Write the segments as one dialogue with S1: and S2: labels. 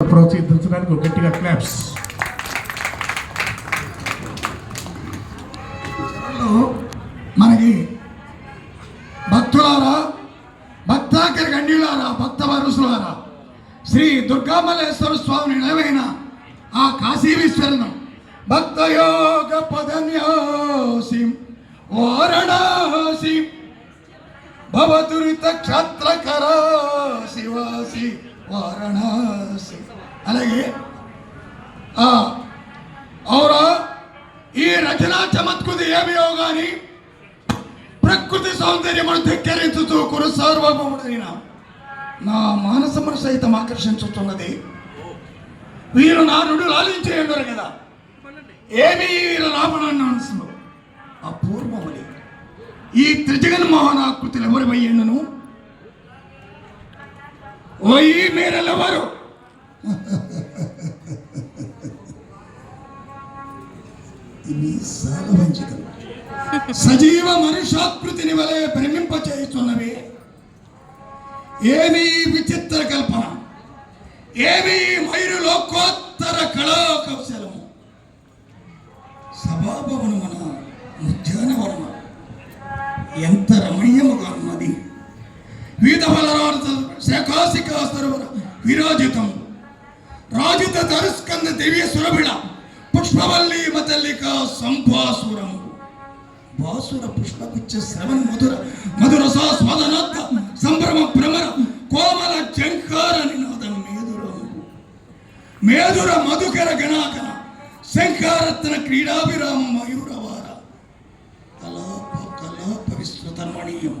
S1: ప్రోత్సహించడానికి గట్టిగా క్లాప్స్
S2: మనకి భక్తులారా భక్తాకరి గండిలారా భక్త వరుసులారా శ్రీ దుర్గామల్లేశ్వర స్వామి నిలవైన ఆ కాశీ విశ్వరణం భక్తయోగ పదన్యాసి వారణాసి భవతురిత క్షత్రకర శివాసి. వారణాసి. అలాగే అవురా ఈ రచనా చమత్కృతి ఏమియో గాని ప్రకృతి సౌందర్యమును ధిక్కరించుతూ కురు సార్వభౌముడైన నా మానసమును సైతం ఆకర్షించుతున్నది. వీరు నా నుండి లాలించే కదా? ఏమి వీరు లాభనాన్ని అపూర్వములి. ఈ త్రిజగన్మోహనాకృతులు ఎవరు వయ్యండును ఓయి మీరెవరు ఇవి సజీవ మనుషాకృతిని వలె భ్రమింపచేయుచున్నవి ఏమీ విచిత్ర కల్పన ఏమీ మైరు లోకోత్తర కళా కౌశలము. సభాభవనమున ఉద్యానవనమ. ఎంత రమణీయముగా ఉన్నది. వివిధ శకాశికా సరోవర విరాజితం. రాజిత ధరుస్కంద దివ్య సురభిళ పుష్పవల్లి మతల్లిక సంభాసురం బాసుర పుష్పగుచ్చ శ్రవణ మధుర మధుర స్వాదనాత్మ సంభ్రమ భ్రమర కోమల జంకార నినాదం మేధురము మేధుర మధుకర గణాకన శంకారత్న క్రీడాభిరామ మయూరవార. కలాప కలాప విస్తృత రమణీయం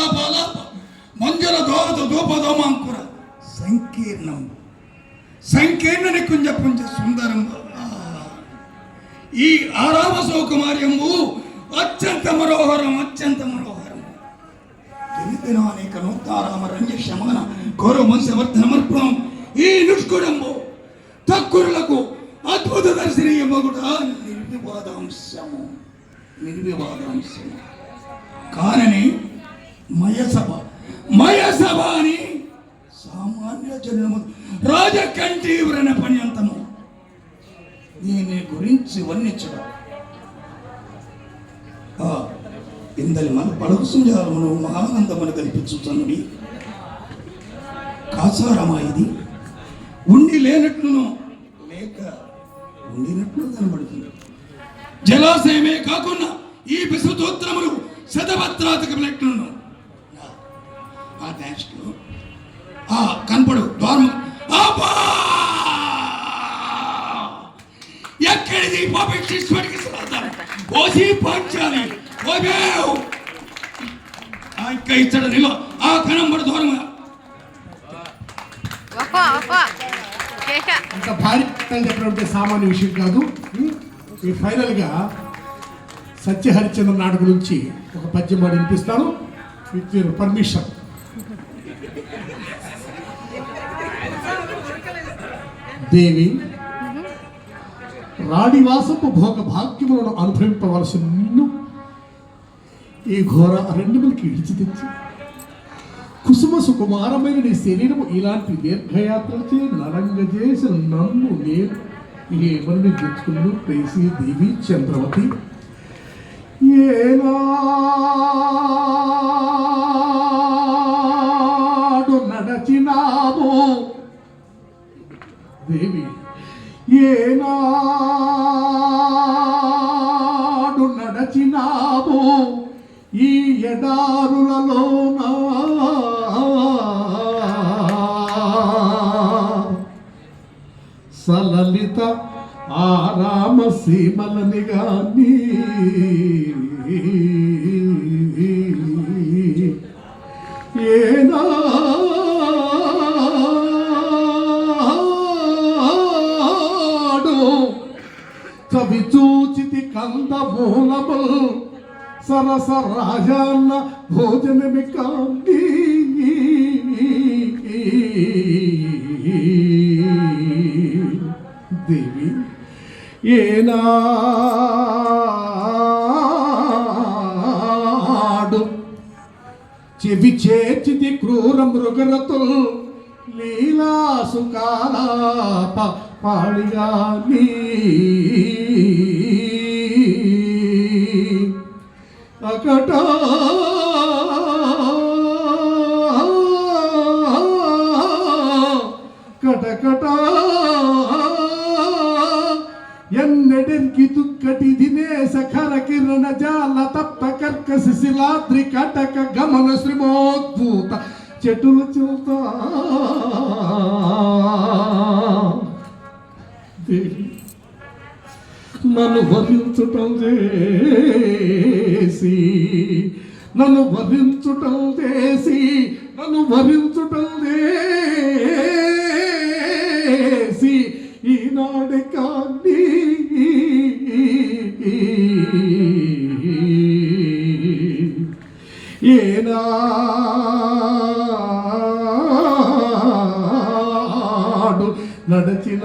S2: కలాప కలాపాలాప మంజుల దోహద దూపదోమాంకుర సంకీర్ణం. సంకీర్ణ నికుంజ పుంజ సుందరం. ఈ ఆరామ సౌకుమార్యము అత్యంత మనోహరం అత్యంత మనోహరం. దినదిన అనేక నూతారామ రంజ శమన గౌరవ వంశవర్ధనమర్పణం. ఈ నిష్కుడంబు తక్కురులకు అద్భుత దర్శనీయము కూడా నిర్వివాదాంశము. నిర్వివాదాంశము. కానని మయసభ మయసభ అని సామాన్య జనము రాజకంఠీవ్రణ పర్యంతము దీని గురించి వర్ణించడం ఇందలి మన పలుకు సంజాలమును మహానందమును కల్పించుతున్నది కాసారమా ఇది? ఉండి లేనట్లును లేక ఉండినట్లు కనబడుతుంది. జలాశయమే కాకుండా ఈ విశ్వతోత్రములు శతభత్రాధికములెట్లును ఆ నెక్స్ట్ ఆ కనపడు ద్వారం! ఎక్కడిది పబ్లిక్ ఓసి పంచాలి ఇంకా ఇచ్చడ నిలో ఆ కనంబడు దూరం
S1: అంత భారీ చెప్పినటువంటి సామాన్య విషయం కాదు. ఈ ఫైనల్గా సత్య హరిచంద్ర నాటకు నుంచి ఒక పద్యం పాడి వినిపిస్తాను. With your permission. దేవి రాడివాసపు భోగ భాగ్యములను అనుభవింపవలసిన నిన్ను ఈ ఘోర అరణ్యములకి ఇడిచి తెచ్చి కుసుమ సుకుమారమైన నీ శరీరము ఇలాంటి దీర్ఘయాత్రచే నరంగ చేసిన నన్ను నేను ఏమని తెచ్చుకున్నాను? ప్రేసి దేవి చంద్రవతి. ఏనా దేవి ఏనాడు నడచినాము ఈ ఎడారులలో సలలిత ఆరామ సీమలని గానీ కవిచూచితి కంద మూలముల్ సరస రాజాన్న భోజనమి కాంతి దేవి ఏనాడు చెవి చేర్చిది క్రూర మృగరతుల్. లీలా సుకాలాప పాడిగా నీ అకట కటకట ఎన్నెడెన్కి తుక్కటి దినేశ ఖర కిరణ జాల తప్త కర్కశ శిలాద్రి కటక గమన శ్రీమోద్భూత. చెట్టులు చూతా నన్ను వరించుటం చేసి నన్ను వరించుటం చేసి నన్ను వరించుటం చేసి ఈనాడు కానీ ఏనాడు నడచిన